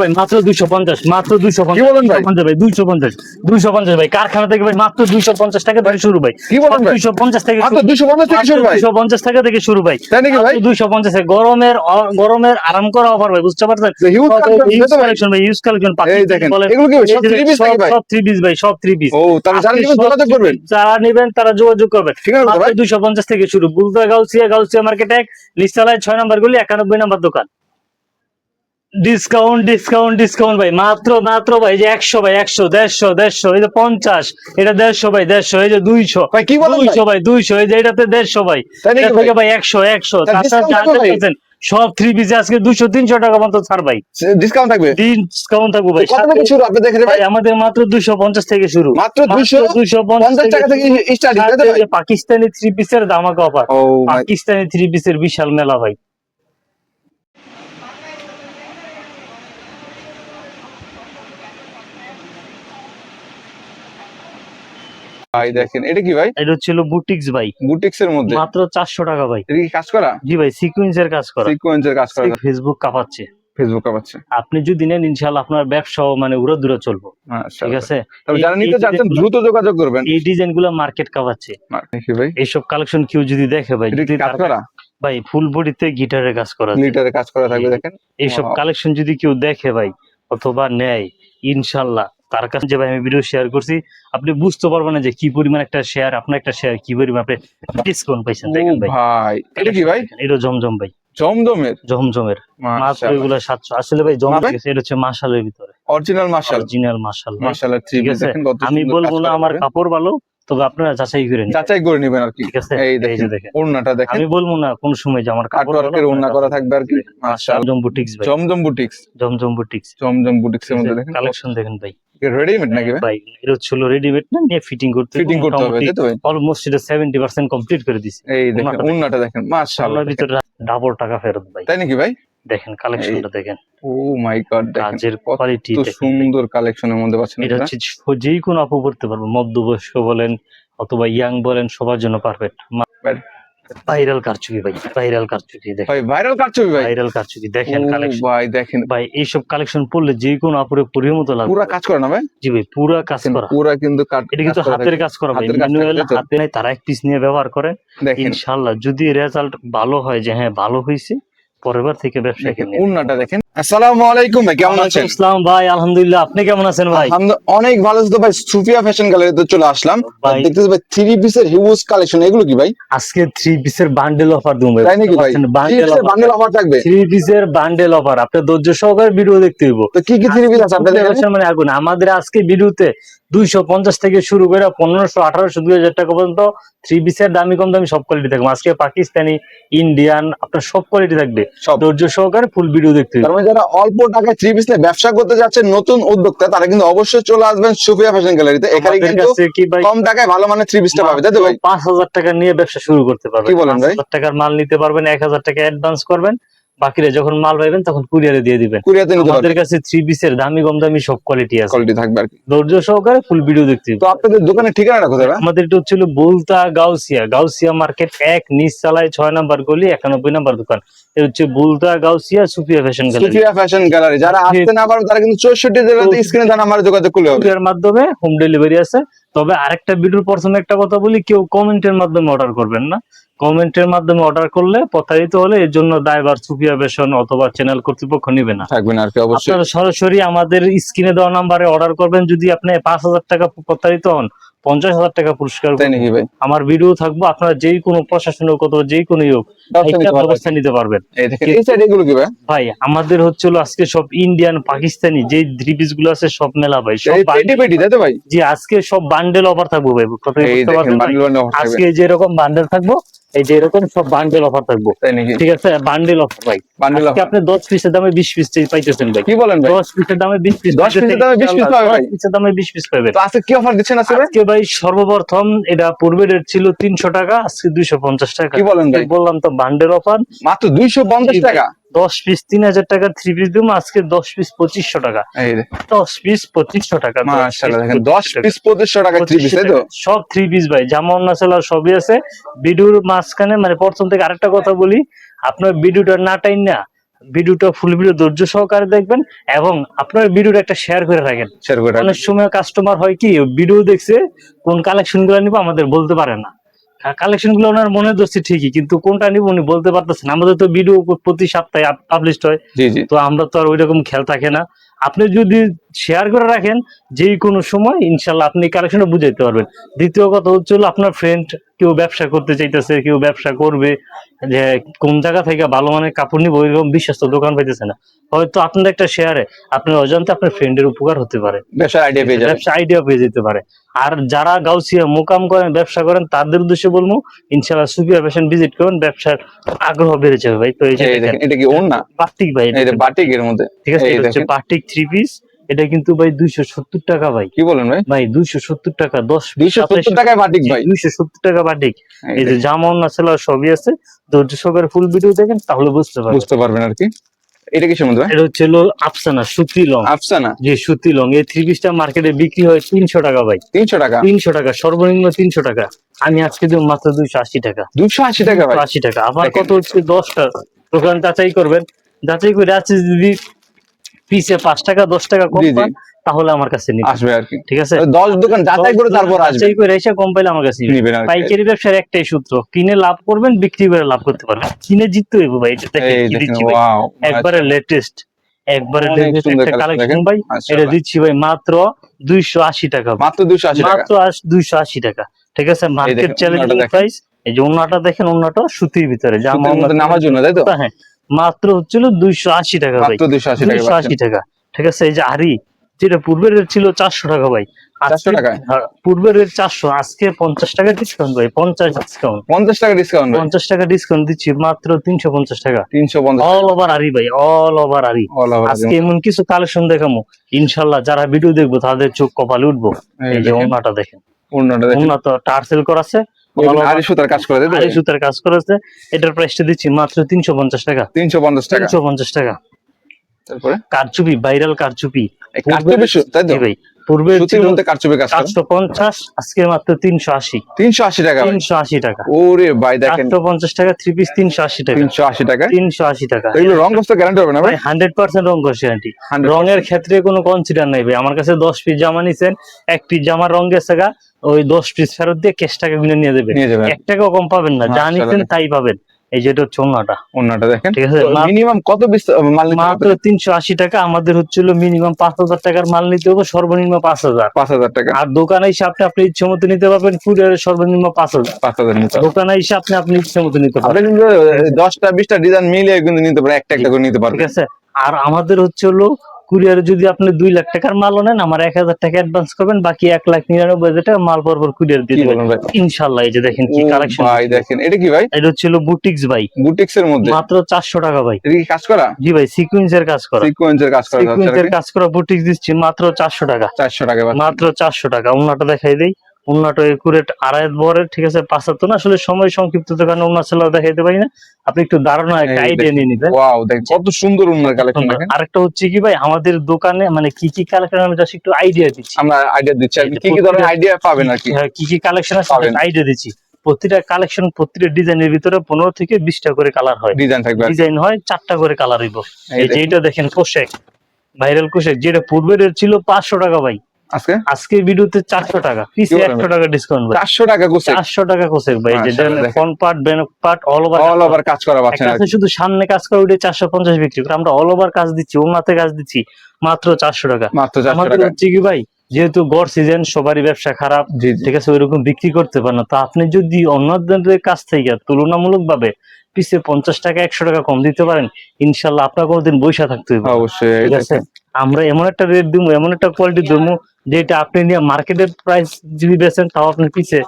ভাই মাত্র দুইশো পঞ্চাশ মাত্র দুইশো? পঞ্চাশ। ভাই? দুইশো পঞ্চাশ দুইশো পঞ্চাশ। ভাই কারখানা থেকে ভাই মাত্র দুইশো পঞ্চাশ টাকা থেকে শুরু ভাই। কি বলেন দুইশো পঞ্চাশ থেকে মাত্র 250 থেকে শুরু দুইশো পঞ্চাশ টাকা থেকে শুরু ভাই। তাই নাকি ভাই? দুইশো পঞ্চাশ গরমের গরমের আরাম করা অফার ভাই বুঝতে পারছেন? ইউজ? কালেকশন ভাই ইউজ কালেকশন এই দেখেন, এগুলো কি সব three piece নাকি ভাই? সব থ্রি পিস ভাই সব থ্রি পিস যারা নেবেন তারা যোগাযোগ করবেন? দুইশো পঞ্চাশ থেকে শুরু। বুলদা গাউসিয়া গাউসিয়া মার্কেট এক ছয় নম্বর গুলি একানব্বই নম্বর দোকান। ডিসকাউন্ট ডিসকাউন্ট ডিসকাউন্ট ভাই। মাত্র মাত্র ভাই যে একশো ভাই একশো দেড়শো দেড়শো এই যে পঞ্চাশ এটা দেড়শো ভাই দেড়শো এই যে দুইশো। ভাই কি দুইশো ভাই দুইশো এই যে এটাতে দেড়শো ভাই। ভাই? থেকে ভাই একশো একশো। তাছাড়া সব থ্রি পিসে আজকে দুশো তিনশো টাকা মতো ছাড় ভাই। ডিসকাউন্ট থাকবে? ডিসকাউন্ট থাকব ভাই কত থেকে শুরু? আপনি দেখেন ভাই। ভাই আমাদের মাত্র দুশো পঞ্চাশ থেকে শুরু। মাত্র 200 দুশো পঞ্চাশ টাকা থেকে স্টার্টিং পাকিস্তানি থ্রি পিসের ধামাকা অফার পাকিস্তানি থ্রি পিসের বিশাল মেলা ভাই। ভাই দেখেন এটা কি ভাই? এটা হচ্ছিল বুটিক্স ভাই। বুটিক্স এর মধ্যে? মাত্র চারশো টাকা ভাই। এটা কি কাজ করা? জি ভাই সিকুয়েন্সের কাজ করা। সিকোয়েন্সের কাজ করা। ফেসবুক কাঁপাচ্ছে। ফেসবুক পাচ্ছে আপনি যদি নেন ইনশাল্লাহ আপনার ব্যবসাও মানে উড়া দূরে চলবো। ঠিক আছে? তবে যারা নিতে চাচ্ছেন দ্রুত যোগাযোগ করবেন। এই ডিজাইনগুলো মার্কেট কাঁপাচ্ছে। দেখি ভাই? এইসব কালেকশন কেউ যদি দেখে ভাই যদি কাজ করা? ভাই ফুল বডিতে গিটারের কাজ করা। লিটারে কাজ করা থাকবে দেখেন। এইসব কালেকশন যদি কেউ দেখে ভাই অথবা নেয় ইনশাল্লাহ তার কাছে যে ভাই আমি ভিডিও শেয়ার করছি আপনি বুঝতে পারবেন যে কি পরিমাণ একটা শেয়ার আপনার একটা শেয়ার কি পরিমাণ আপনি ডিসকাউন্ট পাইছেন দেখেন ভাই? ভাই এটা কি ভাই? এটা জমজম ভাই। জমজমের? জমজমের। মাত্র এগুলো সাতশো আসলে ভাই জম মাপে? গেছে এটা হচ্ছে মাসালের ভিতরে। অরিজিনাল মাশাল। অরিজিনাল মাশাআল্লাহ থ্রি ঠিক পিস আছে? দেখেন কত আমি বলব না আমার কাপড় ভালো তবে আপনারা যাচাই করে নিন যাচাই করে নেবেন আর কি। ঠিক আছে? এই দেখেন দেখেন। ওড়নাটা দেখেন। আমি বলব না কোন সময় যে আমার কাটওয়ার্কের ওড়না করা থাকবে আর কি। মাশাআল্লাহ জমজম বুটিক্স ভাই। Zamzam boutiques Zamzam boutiques Zamzam boutiques এর মধ্যে দেখেন কালেকশন দেখেন ভাই। রেডিমেড নাকি ভাই? ভাই এটা হচ্ছিল রেডিমেড না নিয়ে ফিটিং করতে ফিটিং করতে হবে তাই তো অলমোস্ট এটা সেভেন্টি পার্সেন্ট কমপ্লিট করে দিছি। এই দেখেন ওড়নাটা দেখেন। মাশাআল্লাহ ভিতরে ডাবল টাকা ফেরত ভাই। তাই নাকি ভাই? দেখেন কালেকশনটা দেখেন। ও মাই গড দেখেন কাজের কোয়ালিটি সুন্দর কালেকশনের মধ্যে পাচ্ছেন এটা হচ্ছে যেই কোনো আপু পড়তে পারবে মধ্যবয়স্ক বলেন অথবা ইয়াং বলেন সবার জন্য পারফেক্ট. ভাইরাল কারচুপি ভাই ভাইরাল কারচুপি দেখেন। ভাই ভাইরাল ভাই। ভাইরাল কারচুপি দেখেন কালেকশন ভাই দেখেন। ভাই এইসব কালেকশন পড়লে যে কোনো আপুরে পরির মতো লাগে পুরো কাজ করে না ভাই? জি ভাই পুরো কাজ করা। পুরো কিন্তু কাট এটা কিন্তু হাতের কাজ করা ভাই। ম্যানুয়াল হাতে নাই তারা এক পিস নিয়ে ব্যবহার করে। ইনশাআল্লাহ যদি রেজাল্ট ভালো হয় যে হ্যাঁ ভালো হয়েছে পরের বার থেকে ব্যবসা উন্নাটা দেখেন। আসসালামু আলাইকুম ভাই কেমন আছেন? ইসলাম ভাই আলহামদুলিল্লাহ আপনি কেমন আছেন ভাই? অনেক ভালো আছে তো ভাই সুফিয়া ফ্যাশন গ্যালারিতে চলে আসলাম। দেখতেছি ভাই থ্রি পিসের হিউজ কালেকশন এগুলো কি ভাই? আজকে থ্রি পিসের বান্ডেল অফার দেবো তাই নাকি ভাই? বান্ডেল অফার থাকবে। থ্রি পিসের বান্ডেল অফার আপনার ধৈর্য সহকারে ভিডিও দেখতে হইব। তো কি কি থ্রি পিস আছে আপনাদের? মানে আগুন। আমাদের আজকে ভিডিওতে দুইশো পঞ্চাশ থেকে শুরু করে পনেরোশো আঠারোশো দুই হাজার টাকা পর্যন্ত থ্রি পিসের দামি কম দামি সব কোয়ালিটি থাকবে। আজকে পাকিস্তানি ইন্ডিয়ান আপনার সব কোয়ালিটি থাকবে। সব। ধৈর্য সহকারে ফুল ভিডিও দেখতে হইব। যারা অল্প টাকায় থ্রি পিস নিয়ে ব্যবসা করতে যাচ্ছেন নতুন উদ্যোক্তা তারা কিন্তু অবশ্যই চলে আসবেন সুফিয়া ফ্যাশন গ্যালারিতে এখানে কিন্তু কম টাকায় ভালো মানের থ্রি পিসটা পাবে তাই তো ভাই? পাঁচ হাজার টাকা নিয়ে ব্যবসা শুরু করতে পারবেন। কি বলেন ভাই? হাজার টাকার মাল নিতে পারবেন এক হাজার টাকা অ্যাডভান্স করবেন। বাকিরা যখন মাল পাইবেন তখন কুরিয়ারে দিয়ে দিবেন। কুরিয়াতে নিতে আমাদের কাছে থ্রি পিসের দামি কম দামি সব কোয়ালিটি আছে। কোয়ালিটি থাকবে আর কি। ধৈর্য সহকারে ফুল ভিডিও দেখতে তো আপনাদের দোকানের ঠিকানাটা কোথায়? আমাদের এটা হচ্ছিল বুলতা গাউসিয়া। গাউসিয়া মার্কেট এক নিচ চালায় ছয় নাম্বার গলি একানব্বই নাম্বার দোকান। এটা হচ্ছে Bulta Gausia Sufia fashion gallery Sufia fashion gallery যারা আসতে না পারেন তারা কিন্তু চৌষট্টি জেলাতে স্ক্রিনে তার নাম্বারে যোগাযোগ করলে হবে। কুরিয়ার মাধ্যমে হোম ডেলিভারি আছে। তবে আরেকটা ভিডিওর প্রথমে একটা কথা বলি কেউ কমেন্টের মাধ্যমে অর্ডার করবেন না। কমেন্টের মাধ্যমে অর্ডার করলে প্রতারিত হলে এর জন্য ড্রাইভার সুফিয়া বেশন অথবা চ্যানেল কর্তৃপক্ষ নিবে না। থাকবেন আর কি অবশ্যই। আপনারা সরাসরি আমাদের স্ক্রিনে দেওয়া নাম্বারে অর্ডার করবেন। যদি আপনি পাঁচ হাজার টাকা প্রতারিত হন পঞ্চাশ হাজার টাকা পুরস্কার আমার ভিডিও থাকব আপনারা যেই কোনো প্রশাসনিক অথবা যেই কোনো পারবেন। ব্যবস্থা নিতে পারবেন। ভাই? আমাদের হচ্ছিল আজকে সব ইন্ডিয়ান পাকিস্তানি যে থ্রি পিসগুলো আছে সব মেলা ভাই সব ভাই? জি আজকে সব বান্ডেল অফার থাকব ভাই অফার আজকে যে এরকম বান্ডেল থাকব। এই যে এরকম সব বান্ডেল অফার থাকব। ঠিক আছে বান্ডেল অফার ভাই। বান্ডেল আজকে আপনি দশ পিসের দামে বিশ পিস পাইতেছেন ভাই। কি বলেন ভাই? দশ পিসের দামে বিশ পিস 10 পিসের দামে 20 piece পাবে ভাই? পিসের দামে বিশ পিস পাবে তো আজকে কি অফার দিচ্ছেন আজকে ভাই সর্বপ্রথম এটা পূর্বে রেট ছিল তিনশো টাকা আজকে দুইশো পঞ্চাশ টাকা। কি বলেন ভাই? বললাম তো বান্ডেল অফার মাত্র দুইশো পঞ্চাশ টাকা? দশ পিস তিন হাজার টাকা থ্রি পিস দিব আজকে দশ পিস পঁচিশশো টাকা। দশ পিস পঁচিশশো টাকা। দশ মাশাআল্লাহ piece দেখেন 10 25 পিস 2500 টাকা থ্রি পিস তো? সব থ্রি পিস ভাই যেমন আছে সবই আছে। ভিডিওর মাঝখানে মানে প্রথম থেকে আরেকটা কথা বলি আপনার ভিডিওটা না টাইন না ভিডিওটা ফুল ভিডিও ধৈর্য সহকারে দেখবেন এবং আপনার ভিডিওটা একটা শেয়ার করে রাখেন। শেয়ার করে অনেক সময় কাস্টমার হয় কি ভিডিও দেখছে কোন কালেকশনগুলো নিবো আমাদের বলতে পারে না। কালেকশনগুলো ওনার মনে ধরছে ঠিকই কিন্তু কোনটা নিবো উনি বলতে পারতেছেন আমাদের তো ভিডিও প্রতি সপ্তাহে পাবলিশ হয়। তো আমরা তো আর ওই রকম খেয়াল থাকে না। আপনি যদি শেয়ার করে রাখেন যে কোনো সময় ইনশাল্লাহ আপনি কালেকশনটা বুঝাইতে পারবেন। দ্বিতীয় কথা হচ্ছে আপনার ফ্রেন্ড কেউ ব্যবসা করতে চাইতেছে কেউ ব্যবসা করবে যে কোন জায়গা থেকে ভালো মানের কাপড় নিবো ওইরকম বিশ্বস্ত দোকান পাইতেছে না। হয়তো আপনার একটা শেয়ারে আপনার অজান্তে আপনার ফ্রেন্ডের উপকার হতে পারে। ব্যবসার আইডিয়া পেয়ে ব্যবসা আইডিয়া পেয়ে যেতে পারে। আর যারা গাউসিয়া মোকাম করেন ব্যবসা করেন তাদের উদ্দেশ্যে বলব ইনশাল্লাহ সুপিয়া ফ্যাশন ভিজিট করুন ব্যবসার আগ্রহ বেড়ে যাবে ভাই। তো এটা কি ওন না বাটিক ভাই এই যে বাটিক এর মধ্যে। ঠিক আছে এটা হচ্ছে। বাটিক থ্রি পিস এটা কিন্তু ভাই দুইশো সত্তর টাকা ভাই। কি বলেন ভাই? ভাই দুইশো সত্তর টাকা দশ দুইশো সত্তর টাকায় বাটিক ভাই। দুইশো সত্তর টাকা বাটিক। এই যে দেখেন, জামা অন্য সেলার সবই আছে। ধৈর্য সহকারে ফুল ভিডিও দেখেন তাহলে বুঝতে পারবেন। বুঝতে পারবেন আর কি। এটা কিসের মধ্যে এটা হচ্ছে হলো আফসানা সুতি লং। আফসানা? যে সুতি লং। এই থ্রি পিসটা মার্কেটে বিক্রি হয় তিনশো টাকা ভাই। তিনশো টাকা? তিনশো টাকা সর্বনিম্ন তিনশো টাকা। আমি আজকে দেবো মাত্র দুইশো আশি টাকা। দুশো আশি টাকা আশি টাকা। আবার কত হচ্ছে দশটা? দোকান যাচাই করবেন। যাচাই করে আছে যদি পিসে পাঁচ টাকা দশ টাকা কম। পান তাহলে আমার কাছে আসবে আর কি। ঠিক আছে? দশ দোকান যাচাই করে তারপর আসবে। যাচাই করে এসে কম পাইলে আমার কাছে নিবেন। পাইকারি ব্যবসার একটাই সূত্র কিনে লাভ করবেন বিক্রি করে লাভ করতে পারবেন। কিনে জিততে হইব ভাই এটা একবারে লেটেস্ট একবারে অনেক একটা কালেকশন ভাই। আচ্ছা, এটা দিচ্ছি ভাই মাত্র দুইশো আশি টাকা মাত্র দুশো আশি মাত্র দুইশো আশি টাকা। ঠিক আছে? Market challenging. প্রাইস এই যে অন্যটা দেখেন অন্যটা সুতির ভিতরে যা নামার জন্য তাই তো? হ্যাঁ। মাত্র হচ্ছিল দুইশো আশি টাকা ভাই। দুইশো আশি টাকা। ঠিক আছে এই যে আরি যেটা পূর্বের রেট ছিল চারশো টাকা ভাই। আজকে- 400 টাকা? হ্যাঁ, পূর্বের রেট চারশো আজকে পঞ্চাশ টাকা ডিসকাউন্ট ভাই পঞ্চাশ ডিসকাউন্ট পঞ্চাশ টাকা ডিসকাউন্ট পঞ্চাশ টাকা ডিসকাউন্ট দিচ্ছি মাত্র তিনশো পঞ্চাশ টাকা। তিনশো পঞ্চাশ। অল ওভার আরি ভাই অল ওভার আরি। আজকে এমন কিছু কালেকশন দেখামো। ইনশাল্লাহ যারা ভিডিও দেখব তাদের চোখ কপালে উঠবো। এই যে ওনাটা দেখেন। দেখেন। ওনা তো টার্সেল করা আছে all সুতার কাজ করে তাই সুতার কাজ করেছে। এটার প্রাইসটা দিচ্ছি মাত্র তিনশো পঞ্চাশ টাকা। টাকা? তারপরে? কারচুপি ভাইরাল কারচুপি। কারচুপি তাই তো? ভাই পূর্বে সুতির মধ্যে কারচুপি কাজ করে চারশো পঞ্চাশ আজকে মাত্র তিনশো আশি। তিনশো আশি টাকা ওরে ভাই দেখেন। টাকা পিস তিনশো আশি টাকা। তিনশো আশি টাকা? তিনশো আশি টাকা। এগুলো রং কষ্ট গ্যারান্টি হবে না ভাই? হান্ড্রেড পার্সেন্ট রং করছে আন্টি 100% রঙের ক্ষেত্রে কোনো কনসিডার নাই ভাই। আমার কাছে দশ পিস জামা নিছেন এক পিস জামার রং গেছে ওই দশ পিস ফেরত দিয়ে ক্যাশ টাকা গুলো নিয়ে যাবেন। এক টাকাও কম পাবেন না। যা। নিছেন তাই পাবেন। এই যেটা হচ্ছে অন্যটা ওড়নাটা দেখেন। ঠিক আছে? মিনিমাম কত বিস মাল মাত্র তিনশো আশি টাকা। আমাদের হচ্ছিল মিনিমাম পাঁচ হাজার টাকার মাল নিতে হবে সর্বনিম্ন পাঁচ হাজার। পাঁচ হাজার টাকা। আর দোকানে এসে আপনি আপনি ইচ্ছে মতো নিতে পারবেন ফুডের সর্বনিম্ন পাঁচ হাজার। পাঁচ হাজার দোকানে এসে আপনি আপনি ইচ্ছে মতো নিতে পারবেন। দশটা বিশটা ডিজাইন মিলিয়ে কিন্তু নিতে পারেন একটা একটা করে নিতে ঠিক আছে আর আমাদের হচ্ছে হলো কুরিয়ারে যদি আপনি দুই লাখ টাকার মাল নেন আমার এক হাজার টাকা অ্যাডভান্স করবেন বাকি এক লাখ নিরানব্বই হাজার টাকা মাল পরপর কুরিয়ার দিয়ে দেবেন। ইনশাল্লাহ এই যে দেখেন কি কালেকশন ভাই দেখেন এটা কি ভাই? এটা হচ্ছে বুটিক্স ভাই। বুটিক্স এর মধ্যে? মাত্র চারশো টাকা ভাই। এটা কি কাজ করা? জি ভাই সিকুয়েন্সের কাজ করা। সিকুয়েন্সের কাজ করা সিকুয়েন্সের কাজ করা বুটিক্স দিচ্ছি মাত্র চারশো টাকা। চারশো টাকা মাত্র চারশো টাকা অন্যটা দেখাই দেই। উন্নাটা একুরেট আড়াই বরের ঠিক আছে পাঁচাত্তর না আসলে সময় সংক্ষিপ্ত তো কারণে উন্না সেলাও দেখাইতে পারি না। আপনি একটু দাঁড়ানো একটা আইডিয়া নিয়ে নিবেন। ওয়াও দেখেন কত সুন্দর উন্নার কালেকশন আরেকটা হচ্ছে কি ভাই আমাদের দোকানে মানে কি কি কালেকশন আমি জাস্ট একটু আইডিয়া দিচ্ছি। আমরা আইডিয়া দিচ্ছি আর কি কি ধরনের আইডিয়া পাবেন আর কি? হ্যাঁ, কি কি কালেকশন আছে। আইডিয়া দিচ্ছি। প্রতিটা কালেকশন প্রতিটা ডিজাইনের ভিতরে পনেরো থেকে বিশটা করে কালার হয়। ডিজাইন থাকবে ডিজাইন হয় চারটা করে কালার হইব। এই যে দেখেন। এটা দেখেন কোশেক ভাইরাল কোশেক যেটা পূর্বের ছিল পাঁচশো টাকা ভাই। আজকে? আজকে ভিডিওতে চারশো টাকা। পিসে কি বলেন একশো টাকা ডিসকাউন্ট ভাই। চারশো টাকা গোছে। চারশো টাকা কোশেক ভাই যে মাশাআল্লাহ, front part back part all over all over কাজ করা পাচ্ছেন আর শুধু সামনে কাজ করে চারশো পঞ্চাশ বিক্রি করে। আমরা অল ওভার কাজ দিচ্ছি ওনাতে কাজ দিচ্ছি মাত্র চারশো টাকা। মাত্র চারশো আমাদের টাকা। হচ্ছে কি ভাই যেহেতু গড় সিজন সবারই ব্যবসা খারাপ ঠিক আছে ওইরকম বিক্রি করতে পারে না। তো আপনি যদি অন্যদের কাছ থেকে তুলনামূলক ভাবে পিছে পঞ্চাশ টাকা একশো টাকা কম দিতে পারেন ইনশাল্লাহ আপনার কোনোদিন বৈশা থাকতে হবে অবশ্যই। আমরা এমন একটা রেট দিব এমন একটা কোয়ালিটি দেবো যেটা আপনি নিয়ে মার্কেটের প্রাইস যদি বেচেন তাও আপনার পিছে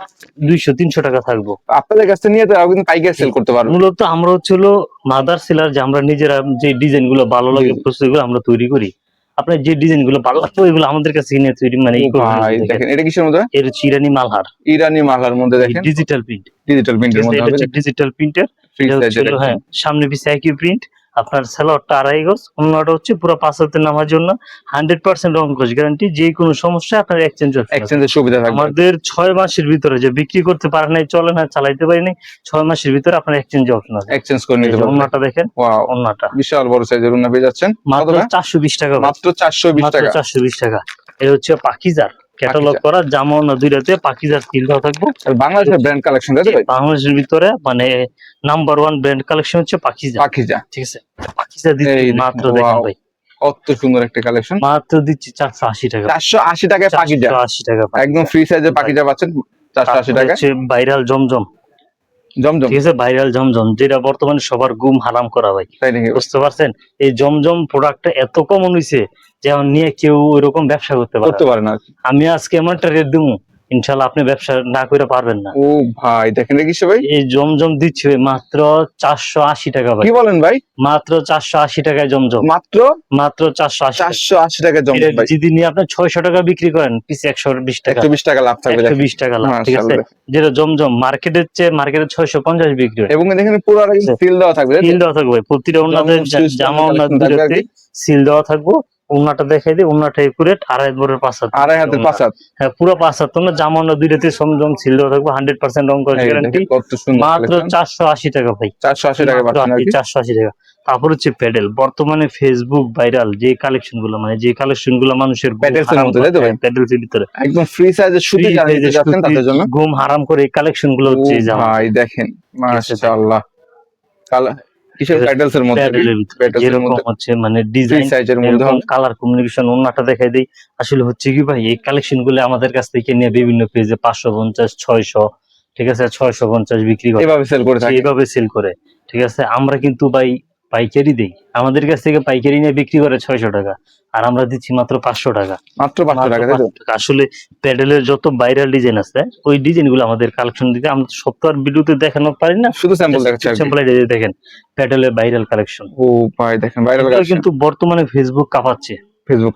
দুইশো তিনশো টাকা থাকব। আপনাদের কাছে নিয়ে তো কিন্তু পাইকারি সেল করতে পারবেন। মূলত আমরা হচ্ছে হলো মাদার সেলার যে আমরা নিজেরা যে ডিজাইনগুলো ভালো লাগে জি। প্রস্তুতগুলো আমরা তৈরি করি। আপনার যে ডিজাইনগুলো ভালো লাগবে ওইগুলো আমাদের কাছে কিনে তৈরি মানে দেখেন এটা কিসের মধ্যে? এর হচ্ছে ইরানি মালহার। ইরানি মালার মধ্যে দেখেন। ডিজিটাল প্রিন্ট ডিজিটাল প্রিন্টের মধ্যে হবে। ডিজিটাল প্রিন্টের হ্যাঁ সামনে পিছে একই প্রিন্ট আপনার স্যালোয়ারটা আড়াই গজ অন্যটা হচ্ছে পুরো পাঁচ হাতের নামার জন্য হান্ড্রেড পার্সেন্ট রং কোচ গ্যারান্টি যে কোনো সমস্যা আপনার এক্সচেঞ্জ এক্সচেঞ্জের সুবিধা থাকবে। আমাদের ছয় মাসের ভিতরে যে বিক্রি করতে পারে নাই চলে না চালাইতে পারি নাই ছয় মাসের ভিতরে আপনার এক্সচেঞ্জ অপশন আছে এক্সচেঞ্জ করে নিতে পারবেন। অন্যটা দেখেন অন্যটা। বিশাল বড় সাইজের উন্না পেয়ে যাচ্ছেন। মাত্র ভাই? চারশো বিশ টাকা মাত্র চারশো বিশ মাত্র টাকা। চারশো বিশ টাকা। এটা হচ্ছে পাকিজার ক্যাটালগ করা জামা দুইটাতে পাকিজার দেওয়া থাকব। বাংলাদেশের ব্র্যান্ড কালেকশন বাংলাদেশের ভিতরে মানে নাম্বার ওয়ান ব্র্যান্ড কালেকশন হচ্ছে পাকিজা। পাখিজা ঠিক আছে? পাকিজা দিচ্ছি মাত্র দেখেন ভাই। কত সুন্দর একটা কালেকশন মাত্র দিচ্ছি চারশো আশি টাকা। চারশো আশি টাকায় পাখিজা চারশো আশি টাকা একদম ফ্রি সাইজের পাখিজা পাচ্ছেন চারশো আশি টাকা ভাইরাল জমজম। জমজম। ঠিক আছে ভাইরাল জমজম যেটা বর্তমানে সবার গুম হারাম করা ভাই। বুঝতে পারছেন? এই জমজম প্রোডাক্টটা এত কমন হইছে যে আমার নিয়ে কেউ ওইরকম ব্যবসা করতে পারে করতে না। পারে না। আমি আজকে এমন একটা রেট দিব ইনশাল্লাহ আপনি ব্যবসা না করে পারবেন না। ও ভাই দেখেন দেখি ভাই। এই জমজম দিচ্ছে মাত্র চারশো আশি টাকা ভাই। কি বলেন ভাই? মাত্র চারশো আশি টাকায় জমজম। মাত্র? মাত্র চারশো আশি চারশো আশি টাকা জমজম যদি নিয়ে আপনি ছয়শো টাকা বিক্রি করেন পিস একশো বিশ টাকা। একশো বিশ টাকা লাভ থাকবে একশো বিশ টাকা লাভ ঠিক আছে? যেটা জমজম মার্কেটের চেয়ে মার্কেটে ছয়শো পঞ্চাশ বিক্রি হয়। এবং দেখেন পুরো সিল দেওয়া থাকবে সিল দেওয়া থাকবে প্রতিটা ওনাদের জামা কি? সিল দেওয়া থাকব। ওনাটা দেখাই দিই ওনাটা একুরেট আড়াই বরের পাঁচ হাত। আড়াই হাতের পাঁচ হাত? হ্যাঁ পুরো পাঁচ হাত তোমরা জামা ওনার দুইটাতে সমজম দেওয়া থাকবে হান্ড্রেড পার্সেন্ট রং করে গ্যারান্টি মাত্র চারশো আশি টাকা ভাই। চারশো আশি টাকা চারশো আশি টাকা। তারপর হচ্ছে প্যাডেল। বর্তমানে ফেসবুক ভাইরাল যে কালেকশনগুলো মানে যে কালেকশনগুলো মানুষের এর ভিতরে। একদম ফ্রি সাইজের সুতি তাদের জন্য। ঘুম হারাম করে এই কালেকশনগুলো হচ্ছে দেখেন মাশাআল্লাহ। কালা কিসের প্যাডেলস এর মধ্যে? যেরকম হচ্ছে মানে ডিজাইন সাইজের মধ্যে কালার কমিউনিকেশন অন্যটা দেখাই দেই। আসলে হচ্ছে কি ভাই এই কালেকশনগুলো আমাদের কাছ থেকে নিয়ে বিভিন্ন পেজে পাঁচশো পঞ্চাশ ছয়শো ঠিক আছে? ছয়শো পঞ্চাশ বিক্রি করে। এভাবে সেল করে থাকে। এভাবে সেল করে ঠিক আছে? আমরা কিন্তু ভাই পাইকারি দেই। আমাদের কাছ থেকে পাইকারি নিয়ে বিক্রি করে ছয়শো টাকা আর আমরা দিচ্ছি মাত্র পাঁচশো টাকা। মাত্র পাঁচশো টাকা তাই তো? 500 টাকা। আসলে প্যাডেলের যত ভাইরাল ডিজাইন আছে ওই ডিজাইনগুলো আমাদের কালেকশন দিতে আমরা আর ভিডিওতে দেখানো পারি না শুধু স্যাম্পল দেখাচ্ছে দেখেন প্যাডেলের ভাইরাল কালেকশন ও ভাই দেখেন ভাইরাল কিন্তু বর্তমানে ফেসবুক কাঁপাচ্ছে। ফেসবুক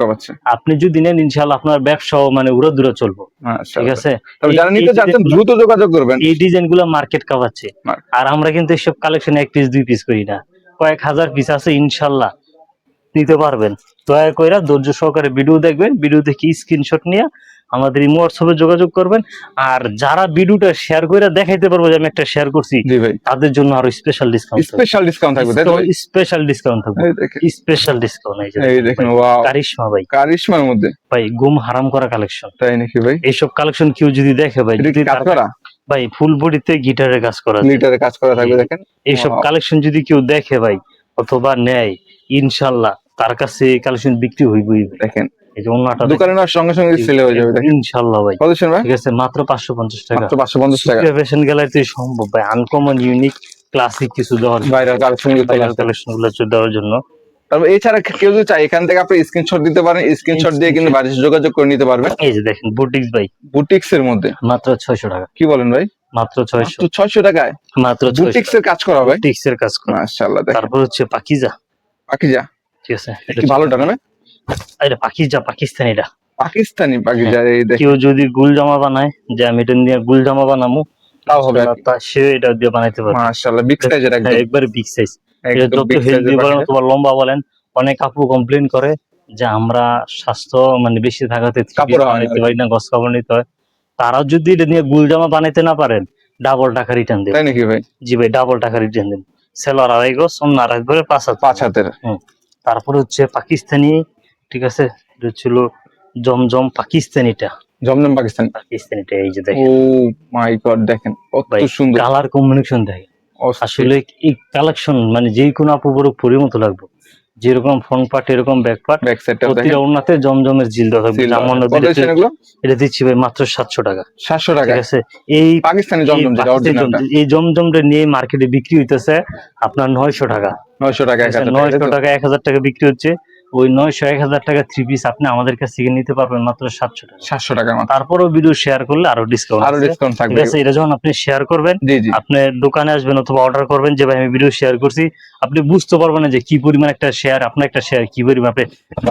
আপনি যদি নেন ইনশাল্লাহ আপনার ব্যবসাও মানে উড়ো দূরে চলবো। ঠিক আছে? তবে যারা নিতে চাচ্ছেন দ্রুত যোগাযোগ করবেন। এই ডিজাইনগুলো মার্কেট কাঁপাচ্ছে আর আমরা কিন্তু এসব কালেকশন এক পিস দুই পিস করি না। কয়েক হাজার পিস আছে ইনশাল্লাহ নিতে পারবেন। দয়া কইরা ধৈর্য সহকারে ভিডিও দেখবেন ভিডিও দেখে স্ক্রিনশট নিয়ে আমাদের ইমো হোয়াটসঅ্যাপে যোগাযোগ করবেন। আর যারা ভিডিওটা শেয়ার করে দেখাইতে পারব যে আমি একটা শেয়ার করছি ভাই। তাদের জন্য আরও স্পেশাল ডিসকাউন্ট স্পেশাল ডিসকাউন্ট থাকবে স্পেশাল ডিসকাউন্ট থাকবে। এই দেখেন। স্পেশাল ডিসকাউন্ট এই যে এই দেখেন ওয়াও কারিশমা ভাই। কারিশমার মধ্যে। ভাই গুম হারাম করা কালেকশন তাই নাকি ভাই? এইসব কালেকশন কেউ যদি দেখে ভাই কাজ করা ভাই ফুল বডিতে গিটারের কাজ করা। লিটারে কাজ করা থাকবে দেখেন। এইসব. কালেকশন যদি কেউ দেখে ভাই অথবা নেয় ইনশাল্লাহ তার কাছে কালেকশন বিক্রি হইবই দেখেন। দোকানে নেওয়ার সঙ্গে সঙ্গে সেল হয়ে যাবে ভাই। কত শুনবেন ঠিক আছে মাত্র পাঁচশো পঞ্চাশ টাকা। মাত্র পাঁচশো পঞ্চাশ টাকা। ফ্যাশন গ্যালারিতে সম্ভব ভাই। আনকমন ইউনিক ক্লাসিক কিছু দেওয়ার বাইরের কালেকশনগুলো দেওয়ার জন্য। তারপর এছাড়া কেউ যদি চায় এখান থেকে আপনি স্ক্রিনশট দিতে পারেন স্ক্রিনশট দিয়ে কিন্তু বাড়িতে যোগাযোগ করে নিতে পারবেন। এই যে দেখেন বুটিক্স ভাই। বুটিক্স এর মধ্যে। মাত্র ছয়শো টাকা। কি বলেন ভাই? মাত্র ছয়শো। টাকায়? মাত্র বুটিক্স এর কাজ করা হবে? বুটিক্স এর কাজ করা। মাশাআল্লাহ দেখেন। তারপর হচ্ছে পাকিজা। যা ঠিক আছে এটা ভালোটা না এটা পাকিজা পাকিস্তানিটা পাকিস্তানি পাখি যা এই দেখেন। কেউ যদি গুল জামা বানায় যে আমি এটা গুল জামা বানাবো তাও হবে তা সে এটা দিয়ে বানাইতে পারবে। মাশাআল্লাহ বিগ সাইজের একদম। হ্যাঁ, একবারে বিগ সাইজ এটা যত হেলদি বলেন অথবা লম্বা বলেন অনেক আপু কমপ্লেন করে যে আমরা স্বাস্থ্য মানে বেশি থাকাতে three কাপড় piece না বানাইতে আর কি। পারি না গস কাপড় নিতে হয়। তারা যদি এটা নিয়ে গুল জামা বানাইতে না পারেন ডাবল টাকা রিটার্ন দেবে। তাই নাকি ভাই? জি ভাই ডাবল টাকা রিটার্ন দেন সেলার আড়াই অন্য আড়াই ধরে পাঁচ হাত পাঁচ হাতের। তারপরে হচ্ছে পাকিস্তানি ঠিক আছে? এটা ছিল জমজম পাকিস্তানিটা। জমজম পাকিস্তান। পাকিস্তানিটা এই যে ও দেখেন মাই গড দেখেন কত সুন্দর। কালার কম্বিনেশন দেখেন। আসলে এই কালেকশন মানে যে কোনো আপু বড় পরিমতো লাগবে। যেরকম ফ্রন্ট পার্ট এরকম ব্যাক পার্ট প্রতিটা ওনাতে জমজমের জিল দেওয়া থাকবে। এগুলো? এটা দিচ্ছি ভাই মাত্র সাতশো টাকা। সাতশো ঠিক টাকা আছে? এই পাকিস্তানি জমজম এই জমজমটা নিয়ে মার্কেটে বিক্রি হইতেছে আপনার নয়শো টাকা। নয়শো টাকা নয়শো টাকা এক হাজার টাকা বিক্রি হচ্ছে। ওই নয়শো এক হাজার টাকা থ্রি পিস আপনি আমাদের কাছ থেকে নিতে পারবেন মাত্র সাতশো টাকা। সাতশো টাকা তারপরও ভিডিও শেয়ার করলে আরও ডিসকাউন্ট আরও ডিসকাউন্ট থাকবে। ঠিক আছে এটা যখন আপনি শেয়ার করবেন আপনি দোকানে আসবেন অথবা অর্ডার করবেন যে ভাই আমি ভিডিও শেয়ার করছি আপনি বুঝতে পারবেন যে কি পরিমাণ একটা শেয়ার আপনার একটা শেয়ার কি পরিমাণ আপনি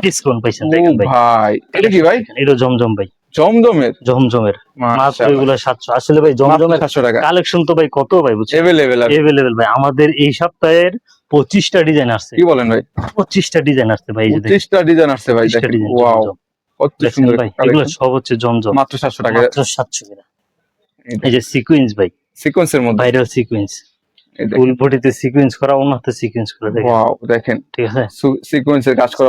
ডিসকাউন্ট পাইছেন ভাই? এটা কি ভাই? এটা জমজম ভাই। জমজমের? জমজমের। মাত্র এগুলো সাতশো আসলে ভাই জমজমের সাতশো টাকা। কালেকশন তো ভাই কত ভাই বুঝছেন? এভেলেবেল আর এভেলেবেল ভাই। আমাদের এই সপ্তাহের পঁচিশটা ডিজাইন আসছে। কি বলেন ভাই? পঁচিশটা ডিজাইন আসছে ভাই পঁচিশটা ডিজাইন আসছে ভাই ওয়াও কত দেখেন সুন্দর ভাই এগুলো সব হচ্ছে জমজম। মাত্র সাতশো টাকা। মাত্র সাতশো টাকা। এই যে সিকুয়েন্স ভাই। সিকোয়েন্সের মধ্যে। ভাইরাল সিকুয়েন্স ফুল বডিতে সিকুয়েন্স করা অন্যতে সিকুয়েন্স করা দেখেন। ওয়াও দেখেন। ঠিক আছে? সিকোয়েন্সের কাজ করা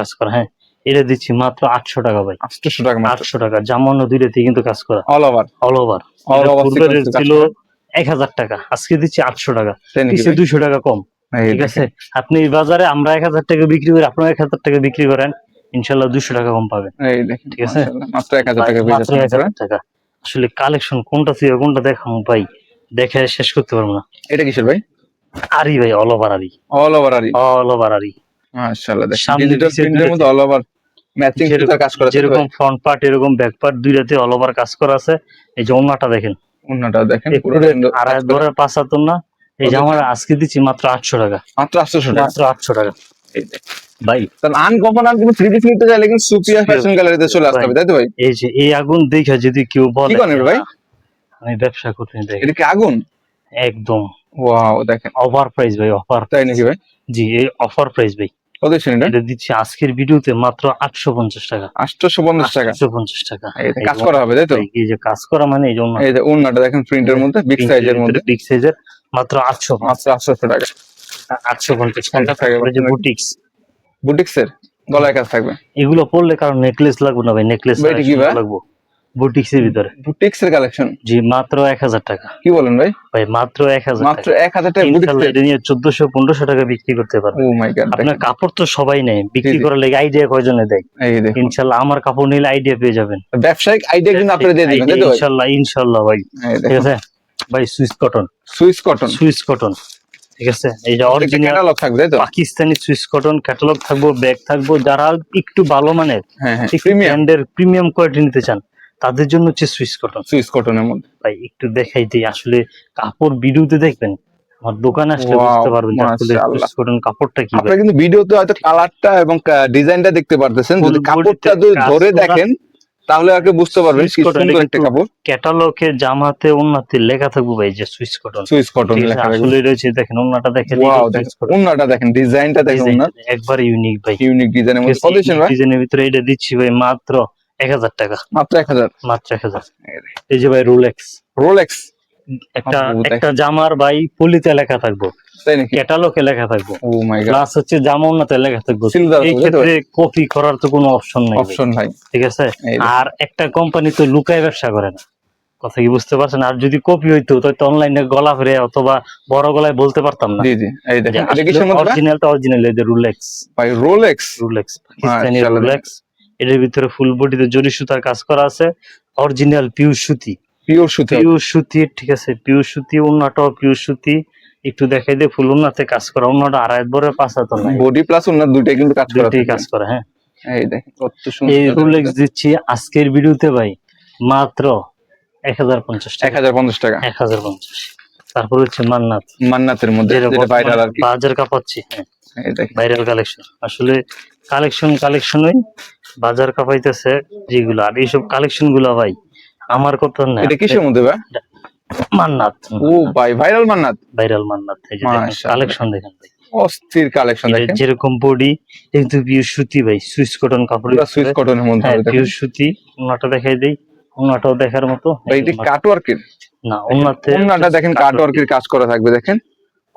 কাজ করা হ্যাঁ। এটা দিচ্ছি মাত্র আটশো টাকা ভাই। আটশোশো টাকা মাত্র। আটশো টাকা। জামান্য দুইটাতে কিন্তু কাজ করা। অল ওভার অল ওভার ছিল। এক হাজার টাকা। আজকে দিচ্ছি আটশো টাকা। কিছু ভাই? দুইশো টাকা কম। ঠিক আছে। আপনি বাজারে আমরা এক হাজার টাকা বিক্রি করি আপনারা এক হাজার টাকা বিক্রি করেন ইনশাল্লাহ দুশো টাকা কম পাবেন। ঠিক আছে? মাত্র এক হাজার টাকা আসলে কালেকশন কোনটা থেকে কোনটা দেখাবো ভাই? দেখে শেষ করতে পারব না। এটা কিসের ভাই? আরি ভাই অল ওভার আরি। অল ওভার আরই অল ওভার আরি। মাশাআল্লাহ ডিজিটাল প্রিন্টের মধ্যে অল ওভার ম্যাচিং সুতার কাজ করা যেরকম ফ্রন্ট পার্ট এরকম ব্যাক পার্ট দুইটাতে অল ওভার কাজ করা আছে। এই যে অন্যটা দেখেন। অন্যটা দেখেন পুরো আড়াই ধরে পাঁচ হাত না এই যে আমার আজকে দিচ্ছি মাত্র আটশো টাকা। মাত্র আটশোশো টাকা? মাত্র আটশো টাকা। ভাই। তাহলে আনকমন আর কোনো থ্রি পিস নিতে চাইলে কিন্তু সুপিয়া ফ্যাশন গ্যালারিতে চলে আসতে হবে তাই তো ভাই? এই যে এই আগুন দেখে যদি কেউ বলে কি করেন ভাই? আমি ব্যবসা করতে দেখেন এটা কি আগুন? একদম। ওয়াও দেখেন। অফার প্রাইস ভাই অফার তাই নাকি ভাই? জি এই অফার প্রাইস ভাই। কত ছিল এটা? এটা দিচ্ছি আজকের ভিডিওতে মাত্র আটশো পঞ্চাশ টাকা। আটশোশো পঞ্চাশ টাকা। আটশো পঞ্চাশ টাকা। কাজ করা হবে তাই তো? এই যে কাজ করা মানে এই যে দেখেন প্রিন্টের মধ্যে বিগ সাইজের মধ্যে। বিগ সাইজের মাত্র আটশো মাত্র আটশোশো টাকা। আটশো পঞ্চাশ টাকা। যে বুটিক্স বুটিক্সের গলায় কাজ থাকবে। এগুলো পড়লে কারণ নেকলেস লাগবে না ভাই নেকলেস? লাগবে। বুটিক্স এর ভিতরে। বুটিক্সের কালেকশন জি মাত্র এক হাজার টাকা। কি বলেন ভাই? ভাই মাত্র এক হাজার মাত্র টাকা। এক হাজার টাকা ইনশাল্লাহ বুটিক্সের এটা নিয়ে চোদ্দশো পনেরোশো টাকা বিক্রি করতে পারবে। ও মাই গড আপনার কাপড় তো সবাই নেয়। বিক্রি। করার লেগে আইডিয়া কয়জনে দেয়? এই দেখুন। ইনশাল্লাহ আমার কাপড় নিলে আইডিয়া পেয়ে যাবেন। ব্যবসায়িক আইডিয়া কিন্তু আপনারা দিয়ে দিবেন ইনশাল্লাহ ইনশাল্লাহ ভাই। ঠিক আছে? ভাই Swiss cotton. Swiss cotton. Swiss cotton ঠিক আছে? এই যে অরিজিনাল ক্যাটালগ থাকবে তো? পাকিস্তানি সুইস কটন ক্যাটালগ থাকব ব্যাগ থাকব যারা একটু ভালো মানের হ্যাঁ হ্যাঁ প্রিমিয়াম ব্র্যান্ডের প্রিমিয়াম কোয়ালিটি নিতে চান তাদের জন্য হচ্ছে সুইস কটন। সুইস কটনের মধ্যে। ভাই একটু দেখাই দিই আসলে কাপড় ভিডিওতে দেখবেন আমার দোকানে আসলে বুঝতে পারবেন আসলে সুইস কটন কাপড়টা কি আপনারা কিন্তু ভিডিওতে হয়তো কালারটা এবং ডিজাইনটা দেখতে পারতেছেন যদি কাপড়টা যদি ধরে দেখেন তাহলে আর বুঝতে পারবেন কি সুন্দর একটা কাপড়? ক্যাটালগে জামাতে উন্নতি লেখা থাকবে ভাই যে সুইস কটন সুইস কটন লেখা আসলে রয়েছে দেখেন উন্নটা দেখেন ওয়াও দেখেন ডিজাইনটা দেখেন ওনার একবার ইউনিক ভাই। ইউনিক ডিজাইনের মধ্যে সলিউশন ভাই ডিজাইনের ভিতরে এটা দিচ্ছি ভাই মাত্র এক হাজার টাকা। মাত্র এক হাজার। মাত্র এক হাজার। এই যে ভাই রোলেক্স রোলেক্স একটা একটা জামার ভাই পলিতে লেখা থাকব ক্যাটালগে লেখা থাকব। প্লাস হচ্ছে জামা লেখা থাকব। এই? ক্ষেত্রে কপি করার তো কোনো অপশন নেই। অপশন ভাই ঠিক আছে? আর একটা কোম্পানি তো লুকায় ব্যবসা করে না। কথা কি বুঝতে পারছেন? আর যদি কপি হইতো তো অনলাইনে গলা ফিরে অথবা বড় গলায় বলতে পারতাম না। জি জি। এই দেখেন এটা কিসের মধ্যে অরিজিনাল তো অরিজিনাল এই যে রুলেক্স ভাই রোলেক্স রুলেক্স পাকিস্তানি। রুলেক্স এটার ভিতরে ফুল বডিতে জরি সুতার কাজ করা আছে। অরিজিনাল পিউ সুতি। পিওর সুতি সুতি ঠিক আছে পিউ সুতি উন্নাটাও পিউ সুতি। একটু দেখাই দিয়ে ফুল উন্নাতে কাজ করা উন্নাটা আড়াই বড় পাঁচ হাত বডি প্লাস ওনার দুইটাই কিন্তু কাজ করা দুইটাই কাজ করা হ্যাঁ। এই দেখেন কত এই সুন্দর রুলেক্স দিচ্ছি আজকের ভিডিওতে ভাই মাত্র এক হাজার পঞ্চাশ এক টাকা হাজার পঞ্চাশ টাকা। এক হাজার পঞ্চাশ। তারপর হচ্ছে মান্নাত। মান্নাতের মধ্যে যেটা ভাইরাল আর কি। বাজার কাপাচ্ছি হ্যাঁ। এই দেখেন ভাইরাল কালেকশন আসলে কালেকশন কালেকশনই বাজার কাপাইতেছে যেগুলো। আর এইসব কালেকশনগুলো ভাই আমার কথা না এটা কিসের মধ্যে ভাই? মান্নাত। ও ভাই ভাইরাল মান্নাত? ভাইরাল মান্নাত এই যে কালেকশন দেখেন ভাই। অস্থির কালেকশন দেখেন। যেরকম বডি কিন্তু পিওর সুতি ভাই সুইস কটন কাপড় সুইস কটনের মধ্যে হ্যাঁ পিওর সুতি ওনাটা দেখাই দেই। ওনাটাও দেখার মতো। ভাই এটি কাটওয়ার্কের না ওনাতে ওনাটা দেখেন কাটওয়ার্কের কাজ করা থাকবে দেখেন।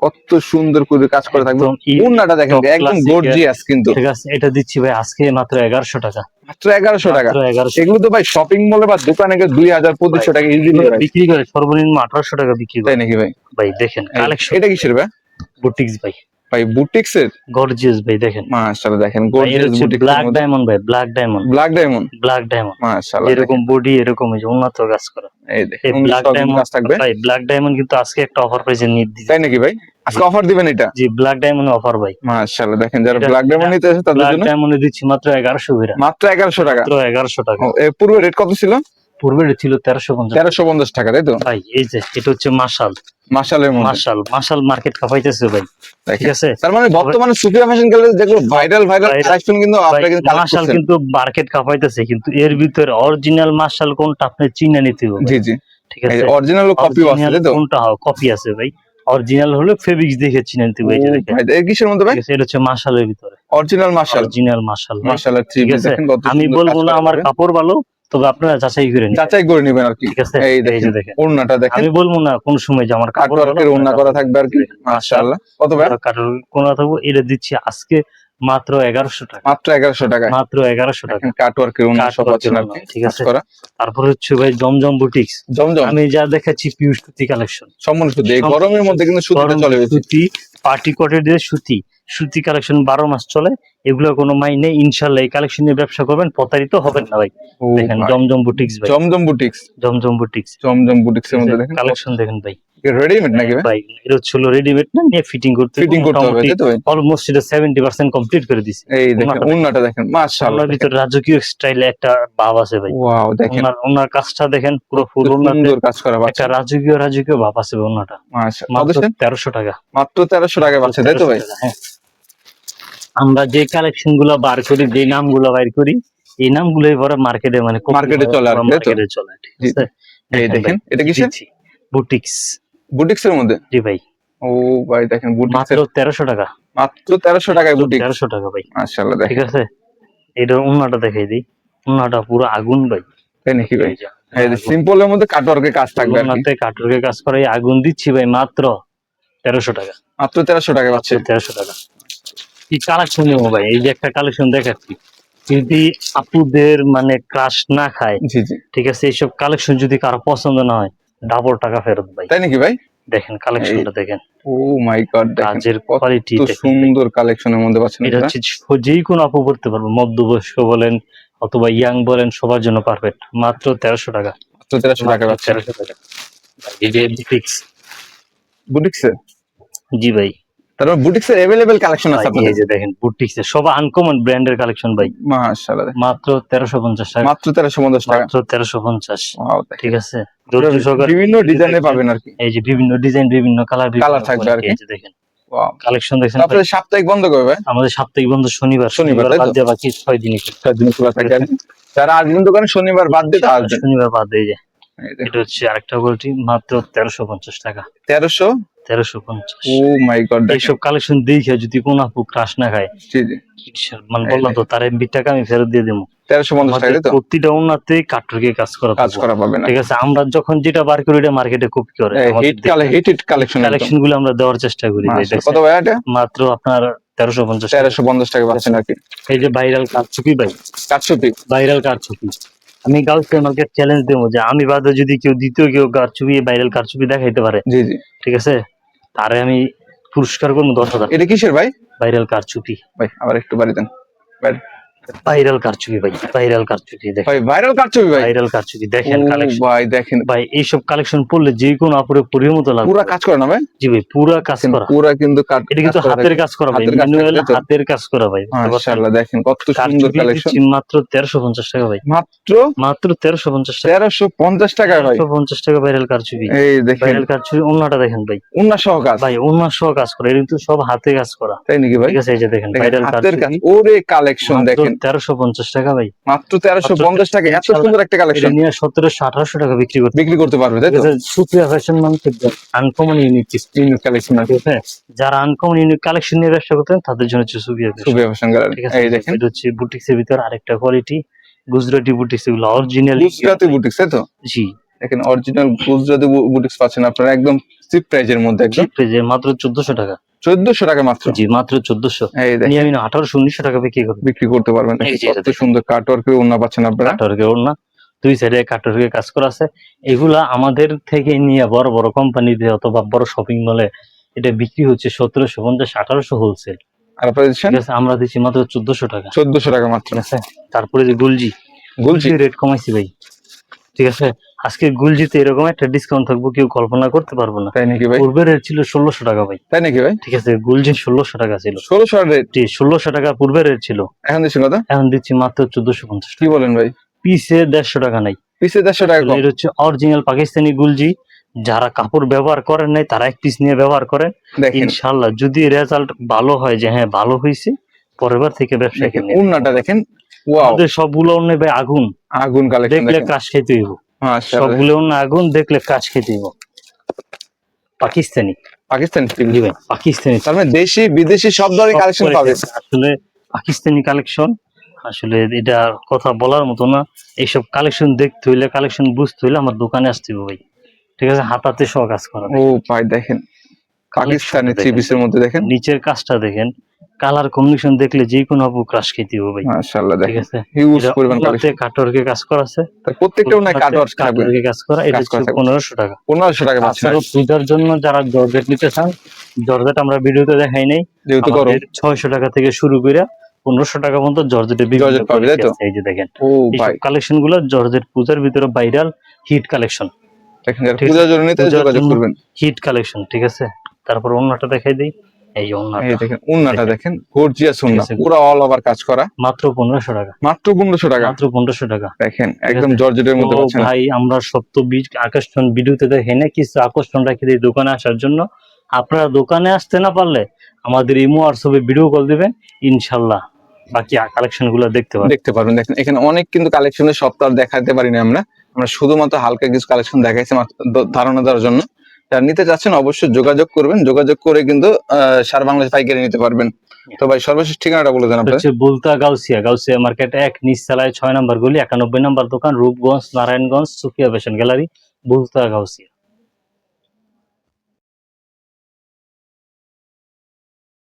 কত সুন্দর করে কাজ করে থাকবে। উন্নাটা দেখেন একদম গর্জিয়াস কিন্তু। ঠিক আছে এটা দিচ্ছি ভাই আজকে মাত্র এগারোশো টাকা। মাত্র এগারোশো টাকা। এগুলো তো ভাই শপিং মলে বা দোকানে গিয়ে দুই হাজার পঁচিশশো টাকা ইজিলি বিক্রি করে সর্বনিম্ন আঠারোশো টাকা বিক্রি করে। তাই নাকি ভাই? ভাই দেখেন কালেকশন এটা কিসের ভাই? বুটিক্স ভাই। ভাই বুটিক্স এর গর্জিয়াস ভাই দেখেন। মাশাআল্লাহ দেখেন গর্জিয়াস বুটিক্স ব্ল্যাক ডায়মন্ড ভাই black diamond black diamond black diamond মাশাআল্লাহ এরকম বডি এরকম এই উন্নত কাজ করা। এই দেখেন ব্ল্যাক ডায়মন্ড থাকবে। ভাই ব্ল্যাক ডায়মন্ড কিন্তু আজকে একটা অফার প্রাইসে নিয়ে দিচ্ছে তাই নাকি ভাই? আজকে অফার দিবেন এটা? জি ব্ল্যাক ডায়মন্ড অফার ভাই। মাশাআল্লাহ দেখেন যারা ব্ল্যাক ডায়মন্ড নিতে এসে তাদের ব্ল্যাক জন্য। ডায়মন্ডে দিচ্ছি মাত্র এগারোশো বিরা। মাত্র এগারোশো টাকা। মাত্র এগারোশো টাকা। এর পূর্বে রেট কত ছিল? পূর্বে ছিল তেরোশো পঞ্চাশ তেরোশো পঞ্চাশ টাকা তাই তো? ভাই এই যে এটা হচ্ছে মার্শাল মার্কেট কাপাইতেছে ভাই। ঠিক দেখেন। আছে? তার মানে বর্তমানে সুপিয়া ফ্যাশন গ্যালারি যেগুলো ভাইরাল ভাইরাল কিন্তু আপনারা কিন্তু কালেক্ট কিন্তু মার্কেট কাপাইতেছে কিন্তু এর ভিতরে অরিজিনাল মার্শাল কোনটা আপনি চিনে নিতে হবে জি জি। ঠিক আছে? অরিজিনাল কপি আছে তাই তো? কোনটা কপি আছে ভাই। অরিজিনাল হলো ফেব্রিক্স দেখে কিসের মধ্যে ভাই? এটা হচ্ছে মাশালের ভিতরে। Original three? দেখেন আমি বলব না আমার কাপড় ভালো তবে আপনারা যাচাই করে নিন যাচাই করে নেবেন আর কি। ঠিক আছে? এই দেখেন ওড়নাটা দেখেন। আমি বলব না কোন সময় যে আমার কাটওয়ার্কের ওড়না করা থাকবে আর কি। মাশাআল্লাহ। কত ভাই? কাটার কোন থাকব? এটা দিচ্ছি আজকে মাত্র এগারোশো টাকা। মাত্র এগারোশো টাকা মাত্র এগারোশো টাকা। দেখেন কাটওয়ার্কের ওড়না সব আর কি? ঠিক আছে। তারপর হচ্ছে ভাই জমজম বুটিক্স জমজম। আমি যা দেখাচ্ছি পিউষ সুতি কালেকশন সম্পূর্ণ সুতি এই গরমের মধ্যে কিন্তু সুতিটা চলে গেছে। সুতি পার্টি কটের দিয়ে সুতি সুতি কালেকশন বারো মাস চলে এগুলো কোনো মাই নেই ইনশাল্লাহ এই কালেকশন নিয়ে ব্যবসা করবেন প্রতারিত হবেন না ভাই। দেখেন Zamzam boutiques Zamzam boutiques Zamzam boutiques Zamzam boutiques এর মধ্যে দেখেন। কালেকশন দেখেন ভাই। রেডিমেড নাকি ভাই? ভাই এটা হচ্ছে রেডিমেড না নিয়ে ফিটিং করতে ফিটিং করতে হবে তাই তো অলমোস্ট এটা কমপ্লিট করে দিছি। এই দেখেন ওড়নাটা ওড়নাটা দেখেন মাশাআল্লাহ ওনার ভিতরে রাজকীয় স্টাইলে একটা ভাব আছে ভাই। ওয়াও দেখেন। ওনার ওনার কাজটা দেখেন পুরো ফুল কত সুন্দর কাজ করা একটা রাজকীয় রাজকীয় ভাব আছে ওনাটা। মাত্র টাকা। মাত্র তেরোশো টাকায় পাচ্ছে তাই তো ভাই? 1300 টাকা, হ্যাঁ। আমরা যে কালেকশনগুলা বার করি যে নাম নামগুলো বাইর করি এই নামগুলোই পরে মার্কেটে মানে Market-এ চলে আর কি, মার্কেটে চলে ঠিক আছে? এই দেখেন এটা কিসের? বুটিক্স বুটিক্স এর মধ্যে? জি ভাই। ও ভাই দেখেন বুটিক্স মাত্র তেরোশো টাকা। মাত্র তেরোশো টাকায় বুটিক্স। তেরোশো টাকা ভাই। মাশাআল্লাহ ঠিক আছে? এটা উন্নাটা দেখাই দিই। উন্নাটা পুরো আগুন ভাই। তাই নাকি ভাই? এই যে, এই আগুন। সিম্পলের মধ্যে কাটওয়ার্কের কাজ থাকবে উন্নাতে কাঠুরকে কাজ করে আগুন দিচ্ছি ভাই মাত্র তেরোশো টাকা। মাত্র তেরোশো টাকায় পাচ্ছে। তেরোশো টাকা। কি কালেকশন নেব ভাই? এই যে একটা কালেকশন দেখাচ্ছি। যদি আপুদের মানে ক্রাশ না খায় জি জি। ঠিক আছে? এইসব কালেকশন যদি কারও পছন্দ না হয় ডাবল টাকা ফেরত ভাই। তাই নাকি ভাই? দেখেন কালেকশনটা দেখেন। ও মাই গড দেখেন কাজের কোয়ালিটি সুন্দর কালেকশনের মধ্যে পাচ্ছেন এটা হচ্ছে যেই কোনো আপু পড়তে পারবে মধ্যবয়স্ক বলেন অথবা ইয়াং বলেন সবার জন্য পারফেক্ট মাত্র তেরোশো টাকা। মাত্র তেরোশো টাকা পাচ্ছে তেরোশো টাকা। এই যে বুটিক্স বুটিক্স জি ভাই। তারপর বুটিক্স এর এভেলেবেল কালেকশন আছে আপনাদের? এই যে দেখেন বুটিক্স সব আনকমন ব্র্যান্ডের কালেকশন ভাই। মাশাআল্লাহ। মাত্র তেরোশো পঞ্চাশ টাকা। মাত্র তেরোশো পঞ্চাশ টাকা। মাত্র তেরোশো পঞ্চাশ। Wow, দেখেন। ঠিক আছে? বিভিন্ন ডিজাইনে পাবেন আর কি। এই যে বিভিন্ন ডিজাইন বিভিন্ন কালার Colour থাকবে আর কি। এই যে দেখেন. কালেকশন দেখছেন তারপরে সাপ্তাহিক বন্ধ করবে আমাদের সাপ্তাহিক বন্ধ শনিবার। শনিবার? বাদ দিয়ে বাকি ছয় দিনই চার দিন খোলা থাকে। যারা আসবেন দোকানে শনিবার বাদ দিয়ে আসবেন। শনিবার বাদ দিয়ে যায় এটা হচ্ছে আরেকটা কোয়ালিটি মাত্র তেরোশো পঞ্চাশ টাকা। তেরোশো তেরোশো পঞ্চাশ। ও মাই গড এইসব কালেকশন দেখে যদি কোন আপু ক্রাশ না খায় মানে বললাম তো তার এমবি টাকা আমি ফেরত দিয়ে দেবো। তেরোশো পঞ্চাশ টাকা তো? প্রতিটা উন্নতে কাঠুরকে কাজ করা কাজ করা ঠিক আছে আমরা যখন যেটা বার করি এটা মার্কেটে কপি করে। হিট হিট হিট কালেকশন কালেকশনগুলো আমরা দেওয়ার চেষ্টা করি কত ভাই এটা? মাত্র আপনার তেরোশো পঞ্চাশ তেরোশো পঞ্চাশ টাকা পাচ্ছেন আর কি। এই যে ভাইরাল কারচুপি ভাই। কাটছুপি ভাইরাল কারচুপি আমি মার্কেট চ্যালেঞ্জ দেবো যে আমি বাদে যদি কেউ দ্বিতীয় কেউ কারচুপি ভাইরাল কারচুপি দেখাইতে পারে। জি জি। ঠিক আছে? তারে আমি পুরস্কার করব দশ হাজার এটা কিসের ভাই? ভাইরাল কার কারচুপি। ভাই আবার একটু বাড়ি দেন। ভাইরাল কারচুপি ভাই ভাইরাল কারচুপি দেখেন। ভাই ভাইরাল কাটছুপি ভাই। ভাইরাল কারচুপি দেখেন কালেকশন ভাই দেখেন। ভাই এইসব কালেকশন পড়লে যে কোনো আপুরে পরির মতো লাগবে। পুরা কাজ করে না ভাই? জি ভাই পুরা কাজ করা। পুরা কিন্তু এটা কিন্তু হাতের কাজ করা ভাই ম্যানুয়াল হাতের কাজ করা ভাই মাশাআল্লাহ দেখেন কত সুন্দর কালেকশন মাত্র তেরোশো পঞ্চাশ টাকা ভাই। মাত্র? মাত্র তেরোশো পঞ্চাশ টাকা। তেরোশো পঞ্চাশ ভাই। তেরোশো পঞ্চাশ টাকা ভাইরাল কারচুপি এই দেখেন। ভাইরাল কারচুপি অন্যটা দেখেন ভাই। উন্না সহ কাজ। ভাই অন্য সহ কাজ করে। এটা কিন্তু সব হাতে কাজ করা। তাই নাকি ভাই? ঠিক আছে এই যে দেখেন ভাইরাল কারচুপি ওরে কালেকশন দেখেন। তেরোশো পঞ্চাশ টাকা ভাই। মাত্র তেরোশো পঞ্চাশ টাকা এত সুন্দর একটা কালেকশন নিয়ে সতেরোশো আঠারোশো টাকা বিক্রি করতে বিক্রি করতে পারবে তাই তো? সুপ্রিয়া ফ্যাশন মানে আনকমন ইউনিক কালেকশন আছে যারা আনকমন ইউনিক কালেকশন নিয়ে ব্যবসা করতেন তাদের জন্য হচ্ছে সুবিধা খুবই ফ্যাশন এই দেখেন। এটা হচ্ছে বুটিক্স ভিতর আরেকটা কোয়ালিটি গুজরাটি বুটিক্স এগুলো অরিজিনাল গুজরাটি বুটিক্স তাই তো? জি। দেখেন অরিজিনাল গুজরাটি বুটিক্স পাচ্ছেন আপনারা একদম চিপ প্রাইজের মধ্যে একদম। যে মাত্র চোদ্দশো টাকা। চোদ্দশো টাকা মাত্র। জি মাত্র চোদ্দশো। নিয়ে আমি আঠারোশো উনিশশো টাকা বিক্রি করব বিক্রি করতে পারবেন। দেখেন। সুন্দর কাটওয়ার্কের ওন্না পাচ্ছেন আপনারা। কাটরকে ওর না দুই সাইডে কাটরকে কাজ করা আছে। এগুলা আমাদের থেকে নিয়ে বড় বড় কোম্পানিতে অথবা বড় শপিং মলে এটা বিক্রি হচ্ছে সতেরোশো পঞ্চাশ আঠারোশো হোলসেল আর আপনারা দিচ্ছেন? আমরা দিচ্ছি মাত্র চোদ্দশো টাকা। চোদ্দশো টাকা মাত্র। ঠিক আছে? তারপরে যে গুলজি। গুলজি। রেট কমাইছি ভাই। ঠিক আছে? আজকে গুলজিতে এরকম একটা ডিসকাউন্ট থাকব কেউ কল্পনা করতে পারব না। তাই নাকি ভাই? পূর্বে রেট ছিল ষোলোশো টাকা ভাই। তাই নাকি ভাই? ঠিক আছে গুলজি ষোলোশো টাকা ছিল। ষোলোশো রেট ষোলোশো টাকা পূর্বের রেট ছিল। এখন দিচ্ছেন কত? এখন দিচ্ছি মাত্র চোদ্দশো পঞ্চাশ কি বলেন ভাই? পিসে দেড়শো টাকা নাই। পিসে দেড়শো টাকা এটা হচ্ছে অরিজিনাল পাকিস্তানি গুলজি। যারা কাপড় ব্যবহার করেন নাই তারা এক পিস নিয়ে ব্যবহার করেন। ইনশাল্লাহ যদি রেজাল্ট ভালো হয় যে হ্যাঁ ভালো হয়েছে পরের বার থেকে ব্যবসা উন্নাটা দেখেন। আমাদের সবগুলো অন্য ভাই আগুন। আগুন কালেকশন দেখলে দেখেন। কাজ খেতে হইব। মাশাআল্লাহ সবগুলো আগুন দেখলে কাজ দিব। পাকিস্তানি। পাকিস্তানি জি ভাই পাকিস্তানি। তার মানে দেশি বিদেশি সব ধরনের কালেকশন পাবে। আসলে পাকিস্তানি কালেকশন আসলে এটা কথা বলার মতো না। এইসব কালেকশন দেখতে হইলে কালেকশন বুঝতে হইলে আমার দোকানে আসতে হবে ভাই। ঠিক আছে হাতাতে সহ কাজ করা ও ভাই দেখেন। পাকিস্তানি থ্রি। পিসের মধ্যে দেখেন। নিচের কাজটা দেখেন। কালার কম্বিনেশন দেখলে যে কোনো আপু ক্রাশ খেতে হবে ভাই। মাশাআল্লাহ ঠিক দেখেন। আছে? হিউজ পরিমাণ কালেকশন কাটওয়ার্কে কাজ করা আছে। প্রত্যেকটা ওনার কাট ওয়ার্ক থাকবে। কাটওয়ার্কে কাজ করা। এটা কাজ করা হচ্ছে থাকবে। পনেরোশো টাকা। পনেরোশো টাকা পাচ্ছেন। তাছাড়াও পূজার জন্য যারা জর্জেট নিতে চান জর্জেট আমরা ভিডিওতে দেখাই নাই। যেহেতু গরম। ছয়শো টাকা থেকে শুরু করে পনেরোশো টাকা পর্যন্ত জর্জেটের বিভিন্ন জর্জেট পাবে, তাই তো? এই যে দেখেন। ও ভাই। কালেকশনগুলো জর্জেট পূজার ভিতরে ভাইরাল হিট কালেকশন দেখেন। পূজার জন্য নিতে যোগাযোগ করবেন। হিট কালেকশন ঠিক আছে? তারপর অন্যটা দেখাই দিই। এই দেখেন গর্জিয়াস পুরো অল ওভার কাজ করা। মাত্র পনেরোশো টাকা। মাত্র টাকা। মাত্র টাকা। দেখেন একদম জর্জেটের মধ্যে পাচ্ছেন। ভাই আমরা বীজ আকর্ষণ ভিডিওতে দেখে না কিছু আকর্ষণ রাখি দিই দোকানে আসার জন্য। আপনারা দোকানে আসতে না পারলে আমাদের ইমো ছবি ভিডিও কল দিবেন। ইনশাল্লাহ বাকি কালেকশনগুলো দেখতে পাবেন দেখতে পারবেন। দেখেন এখানে অনেক কিন্তু কালেকশনের সপ্তাহ দেখাতে পারি না আমরা। আমরা শুধুমাত্র হালকা কিছু কালেকশন দেখাইছি ধারণা দেওয়ার জন্য। যারা নিতে চাচ্ছেন অবশ্যই যোগাযোগ করবেন। যোগাযোগ করে কিন্তু সার বাংলাদেশ পাইকারি নিতে পারবেন। তো ভাই, সর্বশেষ ঠিকানাটা বলে দেন আপনার। বুলতা গাউসিয়া গাউসিয়া মার্কেট এক নিচ চালায় ছয় নম্বর গলি, একানব্বই নম্বর দোকান, রূপগঞ্জ, নারায়ণগঞ্জ, সুফিয়া ফ্যাশন গ্যালারি, বুলতা গাউসিয়া।